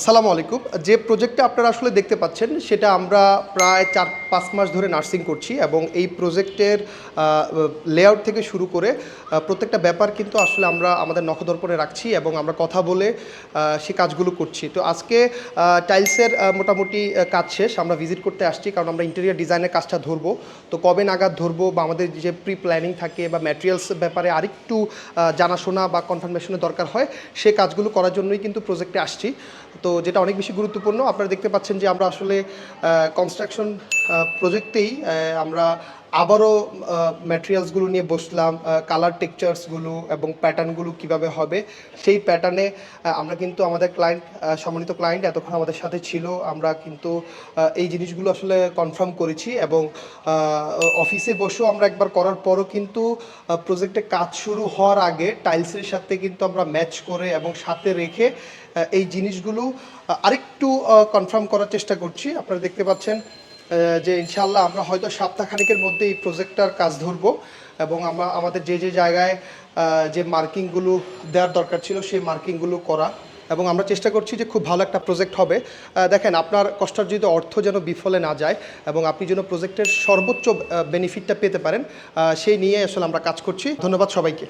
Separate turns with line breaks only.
আসসালামু আলাইকুম। যে প্রজেক্টটা আপনারা আসলে দেখতে পাচ্ছেন, সেটা আমরা প্রায় চার, পাঁচ মাস ধরে নার্সিং করছি এবং এই প্রজেক্টের লেআউট থেকে শুরু করে প্রত্যেকটা ব্যাপার কিন্তু আসলে আমরা আমাদের নখদর্পণে রাখছি এবং আমরা কথা বলে সে কাজগুলো করছি। তো আজকে টাইলসের মোটামুটি কাজ শেষ। আমরা ভিজিট করতে আসছি কারণ আমরা ইন্টেরিয়ার ডিজাইনের কাজটা ধরবো। তো কবে নাগাদ ধরবো বা আমাদের যে প্রি প্ল্যানিং থাকে বা ম্যাটেরিয়ালস ব্যাপারে আরেকটু জানাশোনা বা কনফার্মেশনের দরকার হয়, সে কাজগুলো করার জন্যই কিন্তু প্রজেক্টে আসছি। তো যেটা অনেক বেশি গুরুত্বপূর্ণ আপনারা দেখতে পাচ্ছেন যে আমরা আসলে কনস্ট্রাকশন প্রজেক্টেই আমরা আবারও ম্যাটেরিয়ালসগুলো নিয়ে বসলাম কালার টেক্সচার্সগুলো এবং প্যাটার্নগুলো কীভাবে হবে, সেই প্যাটার্নে আমরা কিন্তু আমাদের ক্লায়েন্ট সম্মানিত ক্লায়েন্ট এতক্ষণ আমাদের সাথে ছিল। আমরা কিন্তু এই জিনিসগুলো আসলে কনফার্ম করেছি এবং অফিসে বসেও আমরা একবার করার পরও কিন্তু প্রজেক্টে কাজ শুরু হওয়ার আগে টাইলসের সাথে কিন্তু আমরা ম্যাচ করে এবং সাথে রেখে এই জিনিসগুলো আরেকটু কনফার্ম করার চেষ্টা করছি। আপনারা দেখতে পাচ্ছেন যে ইনশাল্লাহ আমরা হয়তো সপ্তাহখানেকের মধ্যে এই প্রজেক্টটার কাজ ধরবো এবং আমরা আমাদের যে যে জায়গায় যে মার্কিংগুলো দেওয়ার দরকার ছিল সেই মার্কিংগুলো করা এবং আমরা চেষ্টা করছি যে খুব ভালো একটা প্রজেক্ট হবে। দেখেন, আপনার কষ্টার্জিত অর্থ যেন বিফলে না যায় এবং আপনি যেন প্রজেক্টের সর্বোচ্চ বেনিফিটটা পেতে পারেন সেই নিয়ে আসলে আমরা কাজ করছি। ধন্যবাদ সবাইকে।